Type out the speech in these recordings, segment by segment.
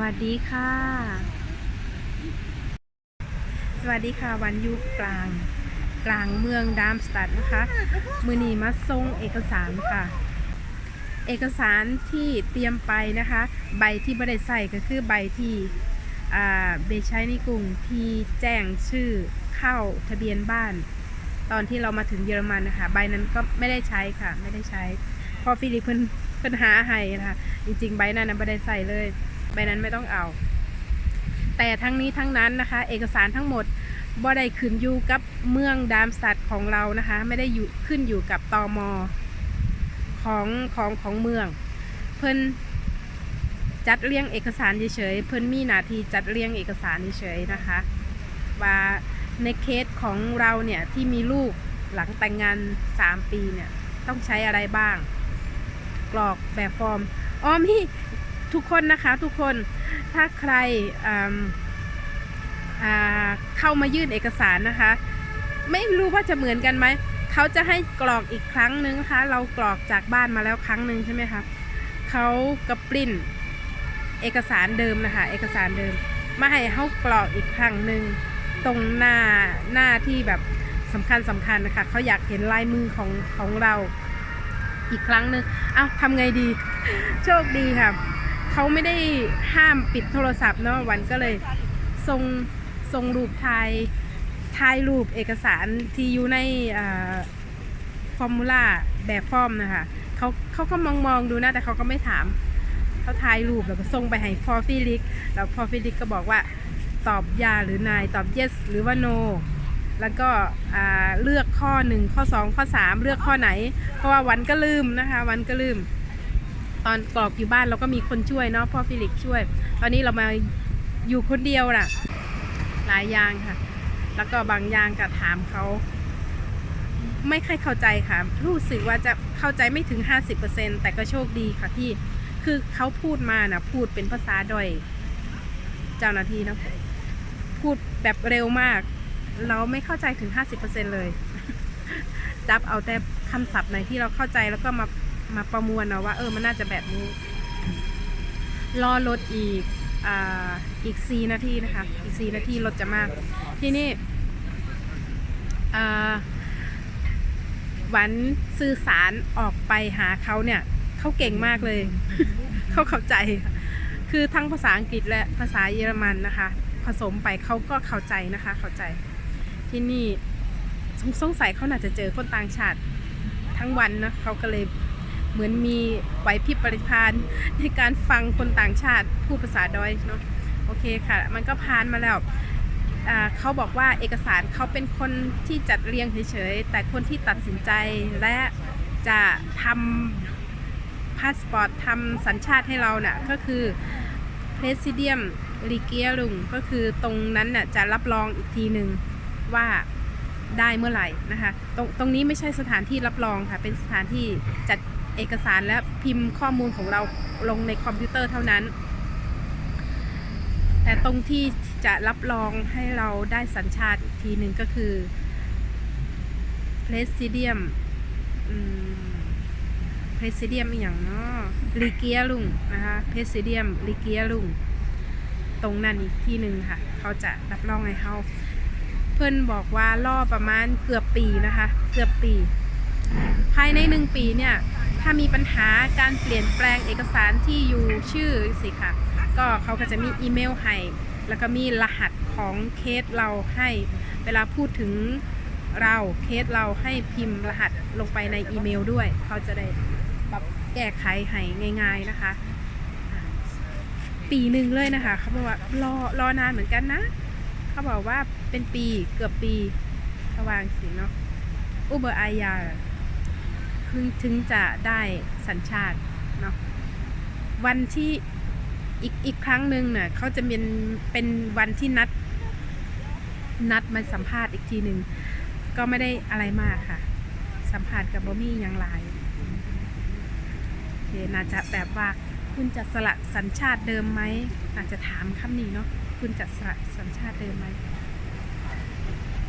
วัสดีค่ะ สวัสดีค่ะ วันยุคกลาง กลางเมืองดามสตัดนะคะ มือนีมาส่งเอกสารค่ะ เอกสารที่เตรียมไปนะคะ ใบที่ไม่ได้ใส่ก็คือใบที่เบใช้ในกรุงที่แจ้งชื่อเข้าทะเบียนบ้าน ตอนที่เรามาถึงเยอรมันนะคะ ใบนั้นก็ไม่ได้ใช้ค่ะ ไม่ได้ใช้เพอฟิลิปเพิ่นเพิ่นหาให้นะคะ จริงๆ ใบนั้นนะไม่ได้ใส่เลย ใบนั้นไม่ต้องเอา แต่ทั้งนี้ทั้งนั้นนะคะ เอกสารทั้งหมดบ่ได้ขึ้นอยู่กับเมืองดามสตัดของเรานะคะ ไม่ได้อยู่ขึ้นอยู่กับตอมของของของเมือง เพิ่นจัดเรียงเอกสารเฉยๆเพิ่นมีหน้าที่จัดเรียงเอกสารเฉยๆนะคะ ว่าในเคสของเราเนี่ยที่มีลูกหลังแต่งงาน 3 ปีเนี่ยต้องใช้อะไรบ้าง กรอกแบบฟอร์มอ๋อมี ทุกคนนะคะทุกคนถ้าใครเข้ามายื่นเอกสารนะคะ ไม่รู้ว่าจะเหมือนกันไหมเขาจะให้กรอกอีกครั้งนึงนะคะ เรากรอกจากบ้านมาแล้วครั้งหนึ่งใช่ไหมคะเขากระปริ้นเอกสารเดิมนะคะ เอกสารเดิมมาให้เขากรอกอีกครั้งหนึ่งตรงหน้าหน้าที่แบบสำคัญสำคัญนะคะเขาอยากเห็นลายมือของของเราอีกครั้งหนึ่งเอ้าทำไงดี โชคดีค่ะ เขาไม่ได้ห้ามปิดโทรศัพท์เนาะวันก็เลยส่งส่งรูปถ่ายถ่ายรูปเอกสารที่อยู่ในฟอร์มูล่าแบบฟอร์มนะคะเขาเขาก็มองมองดูนะแต่เขาก็ไม่ถามเขาถ่ายรูปแล้วก็ส่งไปให้พอฟิลิกแล้วพอฟิลิกก็บอกว่าตอบยาหรือนายตอบ yes หรือว่า no แล้วก็อ่าเลือกข้อ 1 ข้อ 2 ข้อ 3 เลือกข้อไหน เพราะว่าวันก็ลืมนะคะ วันก็ลืม ตอนกรอกอยู่บ้านเราก็มีคนช่วยเนาะพ่อฟิลิกช่วย ตอนนี้เรามาอยู่คนเดียวน่ะ หลายอย่างค่ะ แล้วก็บางอย่างก็ถามเขาไม่ค่อยเข้าใจค่ะ รู้สึกว่าจะเข้าใจไม่ถึง 50%แต่ก็โชคดีค่ะที่คือเขาพูดมานะพูดเป็นภาษาดอย เจ้าหน้าที่นะพูดแบบเร็วมาก เราไม่เข้าใจถึง 50%เลย จับเอาแต่คำศัพท์ไหนที่เราเข้าใจแล้วก็มา มาประมวลเอาว่าเออมันน่าจะแบบนี้ รอรถอีกอ่าอีก4นาทีนะคะ อีก4นาทีรถจะมาที่นี่อ่าหวันสื่อสารออกไปหาเขาเนี่ยเขาเก่งมากเลย เขาเข้าใจ คือทั้งภาษาอังกฤษและภาษาเยอรมันนะคะ ผสมไปเขาก็เข้าใจนะคะ เข้าใจ ที่นี่สงสงสัยเขาน่าจะเจอคนต่างชาติทั้งวันนะเขาก็เลย เหมือนมีไหวพริบปริพานในการฟังคนต่างชาติพูดภาษาดอยเนาะโอเคค่ะ มันก็ผ่านมาแล้วเขาบอกว่าเอกสารเขาเป็นคนที่จัดเรียงเฉยๆ แต่คนที่ตัดสินใจและจะทำพาสปอร์ตทำสัญชาติให้เราน่ะก็คือ Presidium r e g i e r u n g ก็คือตรงนั้นน่ะจะรับรองอีกทีหนึ่งว่าได้เมื่อไหร่นะคะ ตรงตรงนี้ไม่ใช่สถานที่รับรองค่ะ เป็นสถานที่จัด เอกสารและพิมพ์ข้อมูลของเราลงในคอมพิวเตอร์เท่านั้น แต่ตรงที่จะรับรองให้เราได้สัญชาติอีกทีหนึ่งก็คือ Presidium อืมเพรสิเดียมอีกอย่างเนาะลิเกียลุงนะคะเพรสิเดียมลิเกียลุงตรงนั้นอีกที่หนึ่งค่ะ เขาจะรับรองให้เขาเพื่อนบอกว่าล่อประมาณเกือบปีนะคะ เกือบปี ภายในหนึ่งปีเนี่ย ถ้ามีปัญหาการเปลี่ยนแปลงเอกสารที่อยู่ชื่อสิค่ะ ก็เขาก็จะมีอีเมลให้ แล้วก็มีรหัสของเคสเราให้ เวลาพูดถึงเราเคสเราให้พิมพ์รหัสลงไปในอีเมลด้วย เขาจะได้ปรับแก้ไขให้ง่าย ๆนะคะ ปีหนึ่งเลยนะคะ เขาบอกว่ารอรอนานเหมือนกันนะ เขาบอกว่าเป็นปีเกือบปีเขาวางสิเนาะอุเบอร์อายา ถึงจะได้สัญชาติเนาะวันที่อีกอีกครั้งหนึ่งเนี่ยเขาจะเป็นเป็นวันที่นัด นัดมาสัมภาษณ์อีกทีหนึ่งก็ไม่ได้อะไรมากค่ะ สัมผัสกับบอมี่ยังหลายโอเคน่าจะแบบว่าคุณจะสละสัญชาติเดิมไหมอาจจะถามคำนี้เนาะคุณจะสละสัญชาติเดิมไหม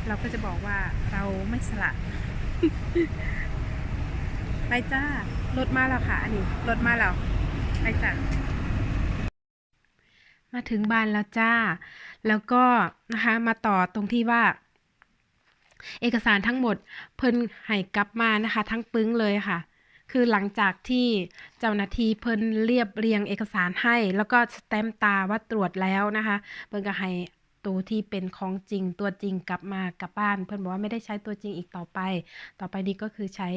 เราก็จะบอกว่าเราไม่สละ ไปจ้ารถมาแล้วค่ะ อันนี้รถมาแล้ว ไปจ้ามาถึงบ้านแล้วจ้า แล้วก็นะคะมาต่อตรงที่ว่า เอกสารทั้งหมดเพิ่นให้กลับมานะคะ ทั้งปึ้งเลยค่ะ คือหลังจากที่เจ้าหน้าที่เพิ่นเรียบเรียงเอกสารให้ แล้วก็สแตมป์ตาว่าตรวจแล้วนะคะ เพิ่นก็ให้ ตัวที่เป็นของจริงตัวจริงกลับมากลับบ้าน เพิ่อนบอกว่าไม่ได้ใช้ตัวจริงอีกต่อไป ต่อไปนี้ก็คือใช้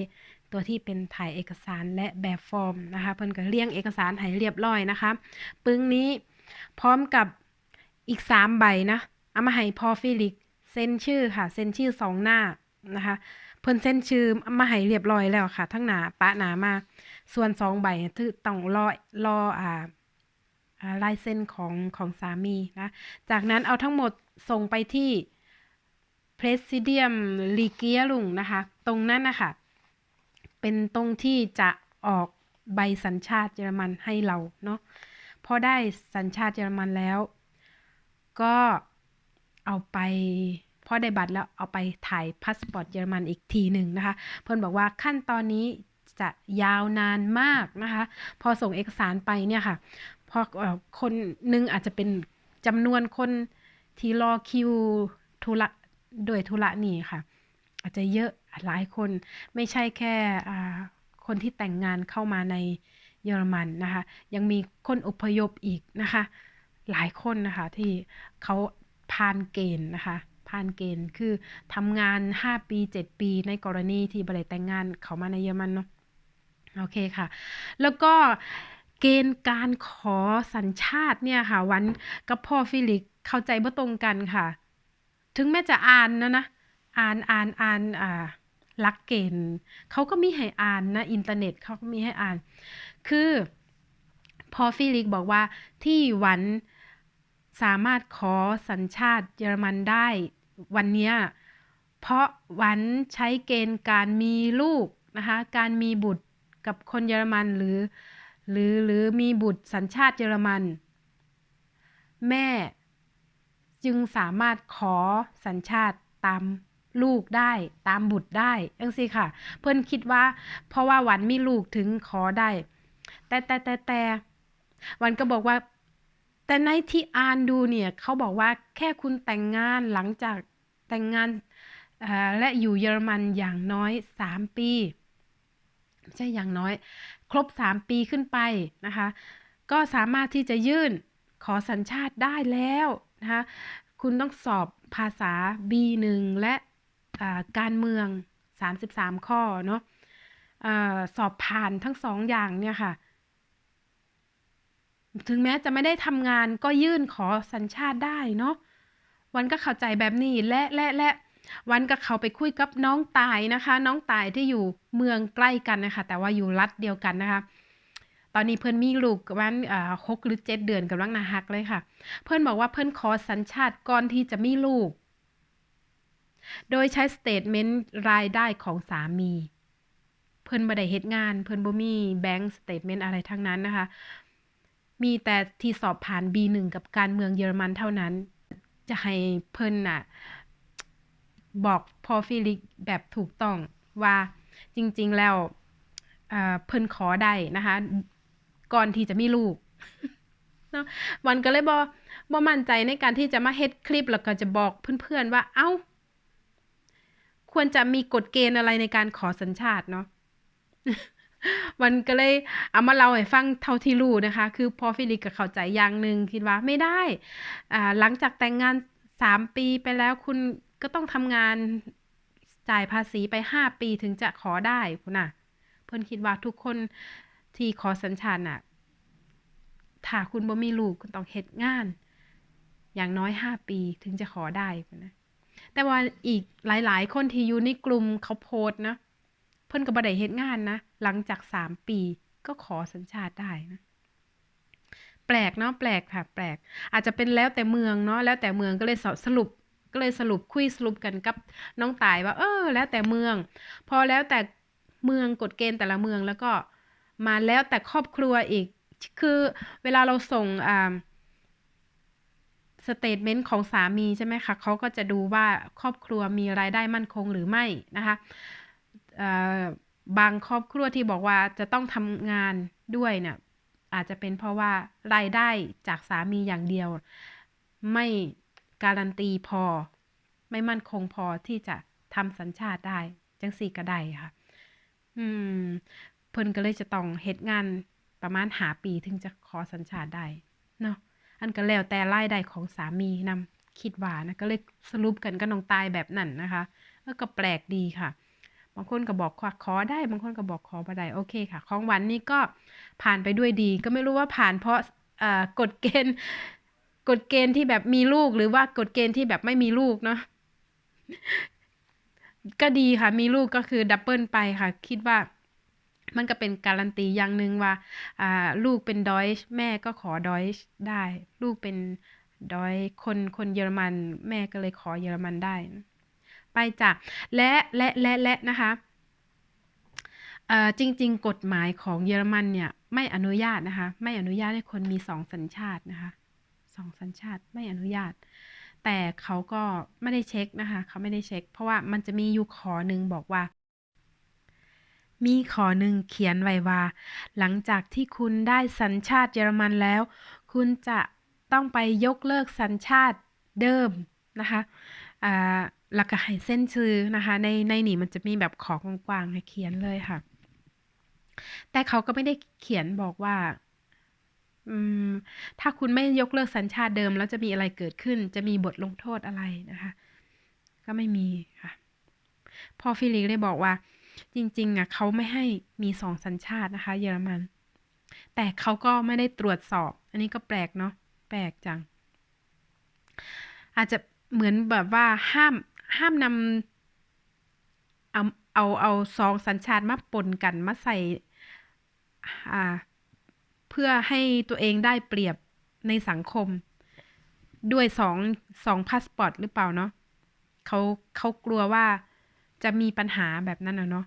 ตัวที่เป็นถ่ายเอกสารและแบบฟอร์มนะคะ เพิ่อนก็เรียงเอกสารให้เรียบร้อยนะคะ ปึ้งนี้พร้อมกับอีก3ใบนะเอามาให้พอฟิลิกเซ็นชื่อค่ะเซ็นชื่อสองหน้านะคะ เพิ่นเซ็นชื่อมาให้เรียบร้อยแล้วค่ะ ทั้งหนาปะหนามาส่วนสองใบคือต้องรอรออ่า ลายเส้นของของสามีนะ จากนั้นเอาทั้งหมดส่งไปที่ Presidium l i g i a ลุงนะคะ ตรงนั้นนะคะ เป็นตรงที่จะออกใบสัญชาติเยอรมันให้เราเนาะ พอได้สัญชาติเยอรมันแล้ว ก็เอาไปพอได้บัตรแล้วเอาไปถ่ายพาสปอร์ตเยอรมันอีกทีหนึ่งนะคะ เพื่อนบอกว่าขั้นตอนนี้จะยาวนานมากนะคะ พอส่งเอกสารไปเนี่ยค่ะ พอคนหนึงอาจจะเป็นจำนวนคนที่รอคิวธุระโดวยธุระนี่ค่ะ อาจจะเยอะหลายคนไม่ใช่แค่คนที่แต่งงานเข้ามาในเยอรมันนะคะ ยังมีคนอพยพอีกนะคะ หลายคนนะคะที่เขาผ่านเกณฑ์นะคะผ่านเกณฑ์คือทำงาน 5 ปี 7 ปีในกรณีที่บริแต่งงานเขามาในเยอรมันเนาะโอเคค่ะ แล้วก็ เกณฑ์การขอสัญชาติเนี่ยค่ะ วันกับพ่อฟิลิกเข้าใจบ่ตรงกันค่ะ ถึงแม้จะอ่านนะนะ อ่านอ่านอ่านอ่าลักเกณฑ์เขาก็มีให้อ่านนะ อินเทอร์เน็ตเขาก็มีให้อ่าน คือพอฟิลิกบอกว่าที่หวันสามารถขอสัญชาติเยอรมันได้วันเนี้ยเพราะหวันใช้เกณฑ์การมีลูกนะคะ การมีบุตรกับคนเยอรมันหรือ หรือหรือมีบุตรสัญชาติเยอรมัน แม่จึงสามารถขอสัญชาติตามลูกได้ตามบุตรได้จังซี่ค่ะ เพิ่อนคิดว่า เพราะว่าวันมีลูกถึงขอได้ แต่แต่แต่แต่วันก็บอกว่า แต่ในที่อ่านดูเนี่ยเขาบอกว่าแค่คุณแต่งงานหลังจากแต่งงานและอยู่เยอรมันอย่างน้อย 3 ปี ไม่ใช่อย่างน้อย ครบ 3 ปีขึ้นไปนะคะ ก็สามารถที่จะยื่นขอสัญชาติได้แล้วนะคะคุณต้องสอบภาษา B1 และการเมือง 33 ข้อเนาะอาสอบผ่านทั้งสองอย่างเนี่ยค่ะ ถึงแม้จะไม่ได้ทำงานก็ยื่นขอสัญชาติได้เนาะวันก็เข้าใจแบบนี้และและและ วันก็เขาไปคุยกับน้องตายนะคะ น้องตายที่อยู่เมืองใกล้กันนะคะ แต่ว่าอยู่รัฐเดียวกันนะคะ ตอนนี้เพื่อนมีลูกประมาณอ่าหกหรือเจ็ดเดือนกำลังนาฮักเลยค่ะ เพื่อนบอกว่าเพื่อนขอสัญชาติก่อนที่จะมีลูก โดยใช้สเตทเมนต์รายได้ของสามี เพิ่อนบ่ได้เฮ็ดงาน เพิ่อนบ่มีแบงก์สเตทเมนต์อะไรทั้งนั้นนะคะ มีแต่ที่สอบผ่าน B1 กับการเมืองเยอรมันเท่านั้น จะให้เพิ่นน่ะ บอกพอฟิลิกแบบถูกต้องว่าจริง ๆ แล้วเพิ่นขอได้นะคะ ก่อนที่จะมีลูกเนาะวันก็เลยบ่บ่มั่นใจในการที่จะมาเฮ็ดคลิปแล้วก็จะบอกเพื่อนๆว่า เอ้า ควรจะมีกฎเกณฑ์อะไรในการขอสัญชาติเนาะมันก็เลยเอามาเล่าให้ฟังเท่าที่รู้นะคะ คือพอฟิลิกก็เข้าใจอย่างหนึ่งคิดว่าไม่ได้อ่าหลังจากแต่งงาน3ปีไปแล้วคุณ ก็ต้องทำงานจ่ายภาษีไป 5 ปีถึงจะขอได้พุ่นน่ะ เพิ่นคิดว่าทุกคนที่ขอสัญชาติน่ะ ถ้าคุณบ่มีลูกคุณต้องเฮ็ดงาน อย่างน้อย 5 ปีถึงจะขอได้พุ่นะ แต่ว่าอีกหลาย ๆ คนที่อยู่ในกลุ่มเขาโพสต์นะ เพิ่นก็บ่ได้เฮ็ดงานนะ หลังจาก 3 ปีก็ขอสัญชาติได้นะแปลกเนาะแปลกค่ะ แปลก อาจจะเป็นแล้วแต่เมืองเนาะแล้วแต่เมืองก็เลยสรุป ก็เลยสรุปคุยสรุปกันกับน้องตายว่า เออ แล้วแต่เมือง พอแล้วแต่เมืองกฎเกณฑ์แต่ละเมืองแล้วก็มาแล้วแต่ครอบครัวอีก คือเวลาเราส่งอ่าสเตทเมนต์ของสามีใช่ไหมคะเขาก็จะดูว่าครอบครัวมีรายได้มั่นคงหรือไม่นะคะเอ่อบางครอบครัวที่บอกว่าจะต้องทำงานด้วยเนี่ยอาจจะเป็นเพราะว่ารายได้จากสามีอย่างเดียว ไม่ การันตีพอ ไม่มั่นคงพอที่จะทำสัญชาติได้ จังสี่ก็ไดค่ะ อืม เพิ่นก็เลยจะต้องเฮ็ดงานประมาณหาปีถึงจะขอสัญชาติได้เนาะอันก็แล้วแต่รายได้ของสามีนำคิดว่านะก็เลยสรุปกันกับน้องตายแบบนั้นนะคะเออก็แปลกดีค่ะบางคนก็บอกว่าขอได้ บางคนก็บอกขอบ่ได้โอเคค่ะ ของวันนี่ก็ผ่านไปด้วยดี ก็ไม่รู้ว่าผ่านเพราะกฎเกณฑ์ กฎเกณฑ์ที่แบบมีลูกหรือว่ากฎเกณฑ์ที่แบบไม่มีลูกเนาะก็ดีค่ะ มีลูกก็คือดับเบิลไปค่ะ คิดว่ามันก็เป็นการันตีอย่างหนึ่งว่าอ่า ลูกเป็นดอยช์แม่ก็ขอดอยช์ได้ ลูกเป็นดอยคนคนเยอรมัน แม่ก็เลยขอเยอรมันได้ ไปจ้ะและและและและนะคะจริง ๆ กฎหมายของเยอรมันเนี่ย ไม่อนุญาตนะคะ ไม่อนุญาตให้คนมีสองสัญชาตินะคะ สัญชาติไม่อนุญาต แต่เขาก็ไม่ได้เช็คนะคะเขาไม่ได้เช็ค เพราะว่ามันจะมีอยู่ขอหนึ่งบอกว่า มีขอหนึ่งเขียนไว้ว่า หลังจากที่คุณได้สัญชาติเยอรมันแล้ว คุณจะต้องไปยกเลิกสัญชาติเดิมนะคะอ่าแล้วก็ให้เส้นชื่อนะคะ ในในนี่มันจะมีแบบของกว้างๆให้เขียนเลยค่ะ แต่เขาก็ไม่ได้เขียนบอกว่า อืม ถ้าคุณไม่ยกเลิกสัญชาติเดิม แล้วจะมีอะไรเกิดขึ้น จะมีบทลงโทษอะไรนะคะ ก็ไม่มีค่ะพอฟิลิกได้บอกว่า จริงๆอะเขาไม่ให้มีสองสัญชาตินะคะ เยอรมัน แต่เขาก็ไม่ได้ตรวจสอบ อันนี้ก็แปลกเนาะแปลกจัง อาจจะเหมือนแบบว่าห้ามห้ามนำเอาเอาเอาสองสัญชาติมาปนกันมาใส่อ่า พื่อให้ตัวเองได้เปรียบในสังคม ด้วยสองสองพาสปอร์ตหรือเปล่าเนาะเขาเขากลัวว่าจะมีปัญหาแบบนั้นนะเนาะ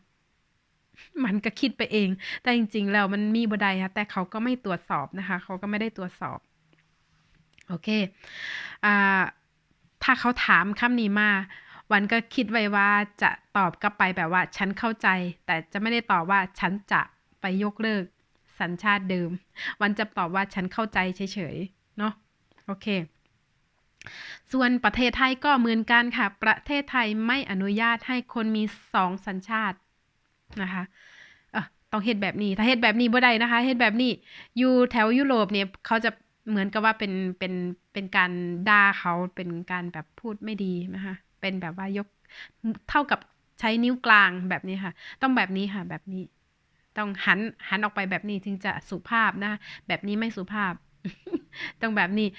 มันก็คิดไปเอง แต่จริง ๆ แล้วมันมีบไดค่ะแต่เขาก็ไม่ตรวจสอบนะคะ เขาก็ไม่ได้ตรวจสอบ โอเคอ่าถ้าเขาถามคำนี้มา วันก็คิดไว้ว่าจะตอบกลับไปแบบว่า ฉันเข้าใจ แต่จะไม่ได้ตอบว่าฉันจะไปยกเลิก สัญชาติเดิม วันจะตอบว่าฉันเข้าใจเฉยๆ เนาะโอเค ส่วนประเทศไทยก็เหมือนกันค่ะ ประเทศไทยไม่อนุญาตให้คนมีสองสัญชาตินะคะเออต้องเฮ็ดแบบนี้ ถ้าเฮ็ดแบบนี้บ่ได้นะคะ เฮ็ดแบบนี้ อยู่แถวยุโรปเนี่ยเขาจะเหมือนกับว่าเป็น เป็น เป็นการด่าเขา เป็นการแบบพูดไม่ดีนะคะ เป็นแบบว่ายกเท่ากับใช้นิ้วกลางแบบนี้ค่ะ ต้องแบบนี้ค่ะ แบบนี้ ต้องหันหันออกไปแบบนี้ถึงจะสุภาพนะ แบบนี้ไม่สุภาพ ต้องแบบนี้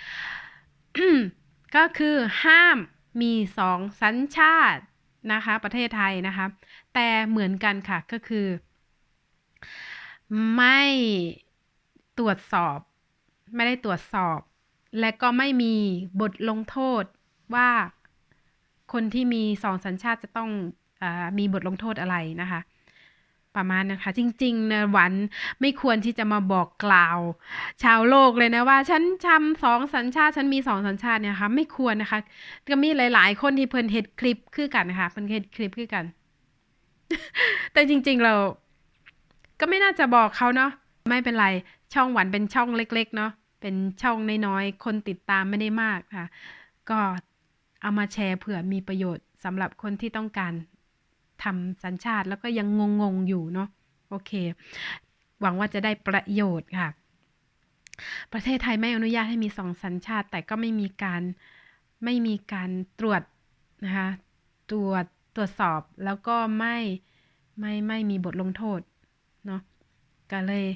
ก็คือห้ามมีสองสัญชาตินะคะ ประเทศไทยนะคะ แต่เหมือนกันค่ะก็คือ ไม่ตรวจสอบ ไม่ได้ตรวจสอบ และก็ไม่มีบทลงโทษว่าคนที่มีสองสัญชาติจะต้องอมีบทลงโทษอะไรนะคะ ประมาณนะคะ จริงๆนะหวันไม่ควรที่จะมาบอกกล่าว ชาวโลกเลยนะว่า ฉันทำสองสัญชาติฉันมีสองสัญชาติเนี่ยค่ะไม่ควรนะคะ ก็มีหลาย ๆ คนที่เพิ่นเฮ็ดคลิปคือกันนะคะเพิ่นเฮ็ดคลิปคือกัน แต่จริง ๆเรา ก็ไม่น่าจะบอกเขาเนาะไม่เป็นไรช่องหวันเป็นช่องเล็ก ๆ เนาะเป็นช่องน้อยๆคนติดตามไม่ได้มากค่ะ ก็เอามาแชร์เผื่อมีประโยชน์สำหรับคนที่ต้องการ ทำสัญชาติแล้วก็ยังงงๆอยู่เนาะโอเค หวังว่าจะได้ประโยชน์ค่ะ ประเทศไทยไม่อนุญาตให้มีสองสัญชาติ แต่ก็ไม่มีการไม่มีการตรวจนะคะตรวจตรวจสอบแล้วก็ไม่ไม่ไม่มีบทลงโทษเนาะก็เลย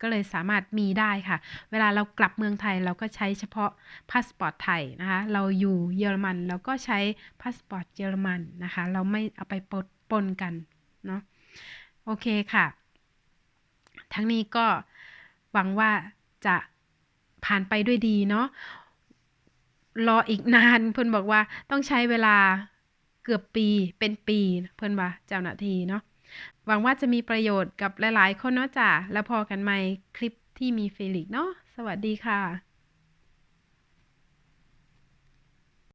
ก็เลยสามารถมีได้ค่ะ เวลาเรากลับเมืองไทยเราก็ใช้เฉพาะพาสปอร์ตไทยนะคะ เราอยู่เยอรมันเราก็ใช้พาสปอร์ตเยอรมันนะคะ เราไม่เอาไปปน ปนกันเนาะโอเคค่ะ ทั้งนี้ก็หวังว่าจะผ่านไปด้วยดีเนาะรออีกนานเพิ่อนบอกว่าต้องใช้เวลาเกือบปีเป็นปีเพิ่อนว่าเจ้าหน้าที่เนาะหวังว่าจะมีประโยชน์กับหลาย ๆ คนเนาะจ้ะแล้วพอกันใหม่คลิปที่มีเฟลิกเนาะสวัสดีค่ะ